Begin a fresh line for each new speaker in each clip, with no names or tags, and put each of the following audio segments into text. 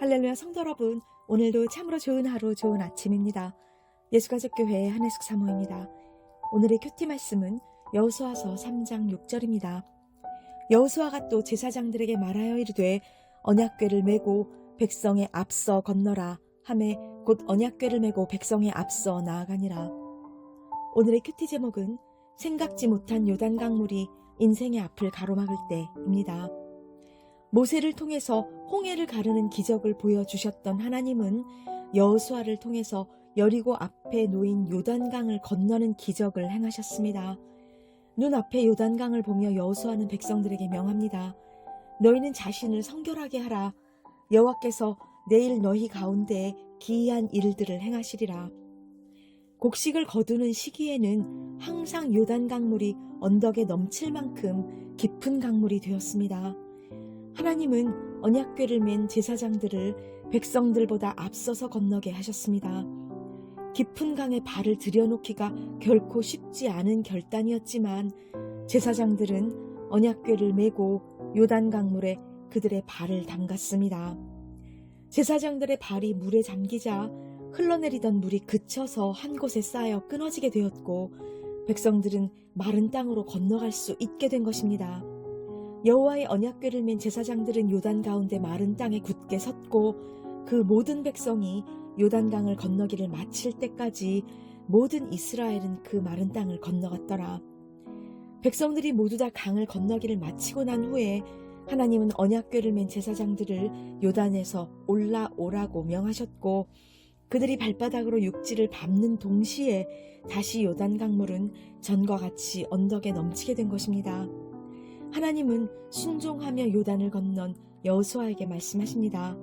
할렐루야 성도 여러분, 오늘도 참으로 좋은 하루, 좋은 아침입니다. 예수가족교회 한혜숙 사모입니다. 오늘의 큐티 말씀은 여호수아서 3장 6절입니다. 여호수아가 또 제사장들에게 말하여 이르되 언약궤를 메고 백성의 앞서 건너라 함에 곧 언약궤를 메고 백성의 앞서 나아가니라. 오늘의 큐티 제목은 생각지 못한 요단 강물이 인생의 앞을 가로막을 때입니다. 모세를 통해서 홍해를 가르는 기적을 보여주셨던 하나님은 여호수아를 통해서 여리고 앞에 놓인 요단강을 건너는 기적을 행하셨습니다. 눈앞에 요단강을 보며 여호수아는 백성들에게 명합니다. 너희는 자신을 성결하게 하라. 여호와께서 내일 너희 가운데 기이한 일들을 행하시리라. 곡식을 거두는 시기에는 항상 요단 강물이 언덕에 넘칠 만큼 깊은 강물이 되었습니다. 하나님은 언약궤를 맨 제사장들을 백성들보다 앞서서 건너게 하셨습니다. 깊은 강에 발을 들여놓기가 결코 쉽지 않은 결단이었지만 제사장들은 언약궤를 메고 요단 강물에 그들의 발을 담갔습니다. 제사장들의 발이 물에 잠기자 흘러내리던 물이 그쳐서 한 곳에 쌓여 끊어지게 되었고 백성들은 마른 땅으로 건너갈 수 있게 된 것입니다. 여호와의 언약궤를 맨 제사장들은 요단 가운데 마른 땅에 굳게 섰고 그 모든 백성이 요단강을 건너기를 마칠 때까지 모든 이스라엘은 그 마른 땅을 건너갔더라. 백성들이 모두 다 강을 건너기를 마치고 난 후에 하나님은 언약궤를 맨 제사장들을 요단에서 올라오라고 명하셨고 그들이 발바닥으로 육지를 밟는 동시에 다시 요단 강물은 전과 같이 언덕에 넘치게 된 것입니다. 하나님은 순종하며 요단을 건넌 여호수아에게 말씀하십니다.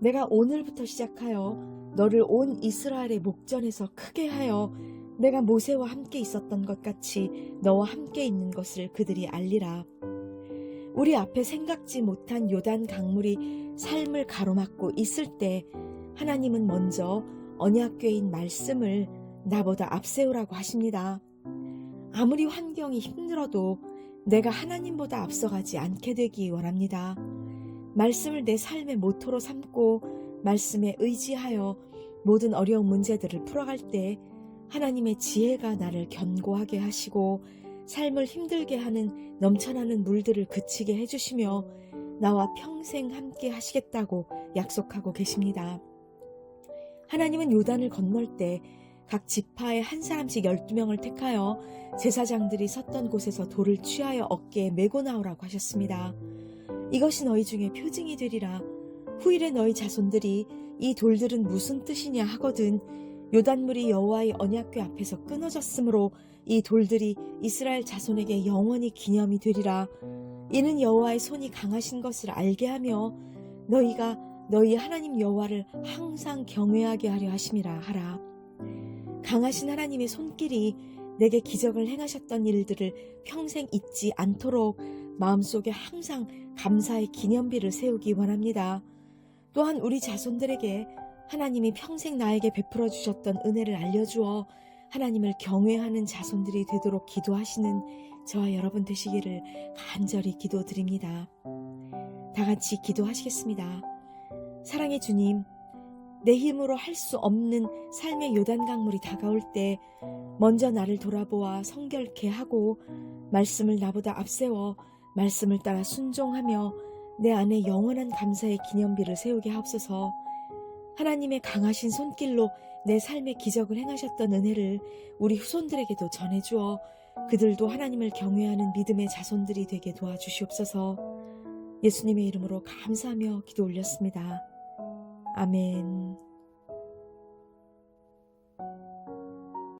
내가 오늘부터 시작하여 너를 온 이스라엘의 목전에서 크게 하여 내가 모세와 함께 있었던 것 같이 너와 함께 있는 것을 그들이 알리라. 우리 앞에 생각지 못한 요단 강물이 삶을 가로막고 있을 때 하나님은 먼저 언약궤인 말씀을 나보다 앞세우라고 하십니다. 아무리 환경이 힘들어도 내가 하나님보다 앞서가지 않게 되기 원합니다. 말씀을 내 삶의 모토로 삼고 말씀에 의지하여 모든 어려운 문제들을 풀어갈 때 하나님의 지혜가 나를 견고하게 하시고 삶을 힘들게 하는 넘쳐나는 물들을 그치게 해주시며 나와 평생 함께 하시겠다고 약속하고 계십니다. 하나님은 요단을 건널 때 각 지파에 한 사람씩 12명을 택하여 제사장들이 섰던 곳에서 돌을 취하여 어깨에 메고 나오라고 하셨습니다. 이것이 너희 중에 표징이 되리라. 후일에 너희 자손들이 이 돌들은 무슨 뜻이냐 하거든 요단물이 여호와의 언약궤 앞에서 끊어졌으므로 이 돌들이 이스라엘 자손에게 영원히 기념이 되리라. 이는 여호와의 손이 강하신 것을 알게 하며 너희가 너희 하나님 여호와를 항상 경외하게 하려 하심이라 하라. 강하신 하나님의 손길이 내게 기적을 행하셨던 일들을 평생 잊지 않도록 마음속에 항상 감사의 기념비를 세우기 원합니다. 또한 우리 자손들에게 하나님이 평생 나에게 베풀어 주셨던 은혜를 알려주어 하나님을 경외하는 자손들이 되도록 기도하시는 저와 여러분 되시기를 간절히 기도드립니다. 다 같이 기도하시겠습니다. 사랑의 주님, 내 힘으로 할 수 없는 삶의 요단 강물이 다가올 때 먼저 나를 돌아보아 성결케 하고 말씀을 나보다 앞세워 말씀을 따라 순종하며 내 안에 영원한 감사의 기념비를 세우게 하옵소서. 하나님의 강하신 손길로 내 삶의 기적을 행하셨던 은혜를 우리 후손들에게도 전해주어 그들도 하나님을 경외하는 믿음의 자손들이 되게 도와주시옵소서. 예수님의 이름으로 감사하며 기도 올렸습니다. 아멘.